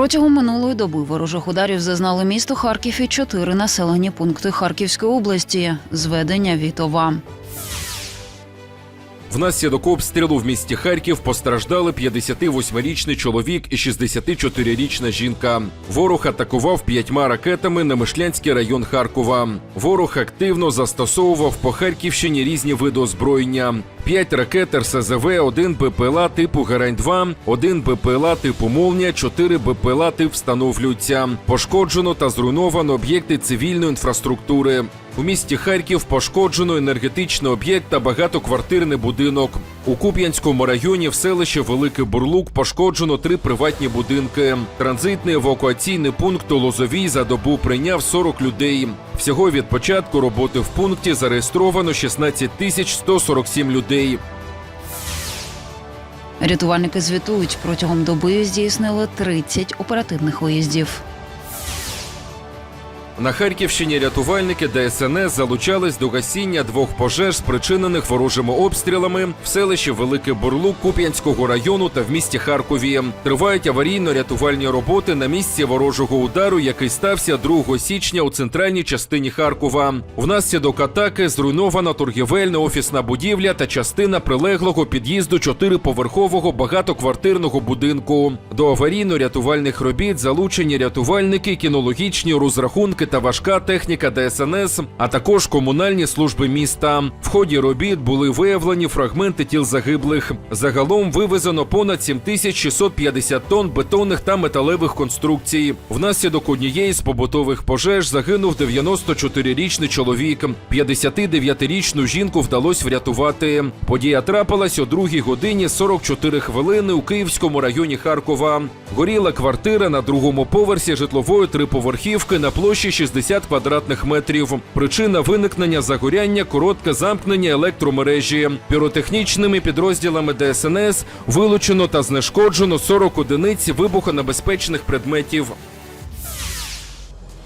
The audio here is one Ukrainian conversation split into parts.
Протягом минулої доби ворожих ударів зазнали місто Харків і чотири населені пункти Харківської області. Зведення Вітова. Внаслідок обстрілу в місті Харків постраждали 58-річний чоловік і 64-річна жінка. Ворог атакував п'ятьма ракетами на Мишлянський район Харкова. Ворог активно застосовував по Харківщині різні види озброєння. П'ять ракет РСЗВ, один БПЛА типу Герань-2, один БПЛА типу Молнія, чотири БПЛА тип встановлюються. Пошкоджено та зруйновано об'єкти цивільної інфраструктури. У місті Харків пошкоджено енергетичний об'єкт та багатоквартирний будинок. У Куп'янському районі в селищі Великий Бурлук пошкоджено три приватні будинки. Транзитний евакуаційний пункт у Лозовій за добу прийняв 40 людей. Всього від початку роботи в пункті зареєстровано 16 тисяч 147 людей. Рятувальники звітують, протягом доби здійснили 30 оперативних виїздів. На Харківщині рятувальники ДСНС залучались до гасіння двох пожеж, спричинених ворожими обстрілами в селищі Великий Бурлук Куп'янського району та в місті Харкові. Тривають аварійно-рятувальні роботи на місці ворожого удару, який стався 2 січня у центральній частині Харкова. Внаслідок атаки зруйнована торгівельна офісна будівля та частина прилеглого під'їзду чотириповерхового багатоквартирного будинку. До аварійно-рятувальних робіт залучені рятувальники, кінологічні розрахунки та важка техніка ДСНС, а також комунальні служби міста. В ході робіт були виявлені фрагменти тіл загиблих. Загалом вивезено понад 7650 тонн бетонних та металевих конструкцій. Внаслідок однієї з побутових пожеж загинув 94-річний чоловік. 59-річну жінку вдалося врятувати. Подія трапилась о 2 годині 44 хвилини у Київському районі Харкова. Горіла квартира на другому поверсі житлової триповерхівки на площі 60 квадратних метрів. Причина виникнення загоряння коротке замкнення електромережі. Піротехнічними підрозділами ДСНС вилучено та знешкоджено 40 одиниць вибухонебезпечних предметів.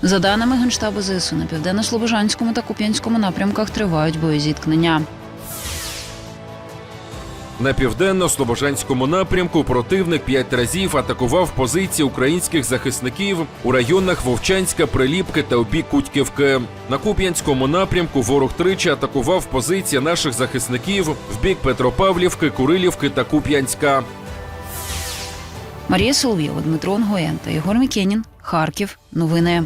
За даними Генштабу ЗСУ, на південно-слобожанському та Куп'янському напрямках тривають боєзіткнення. На південно-слобожанському напрямку противник п'ять разів атакував позиції українських захисників у районах Вовчанська, Приліпки та у бік Кутьківки. На Куп'янському напрямку ворог тричі атакував позиції наших захисників в бік Петропавлівки, Курилівки та Куп'янська. Марія Солов'єва, Дмитро Онгоєн та Ігор Мікенін. Харків. Новини.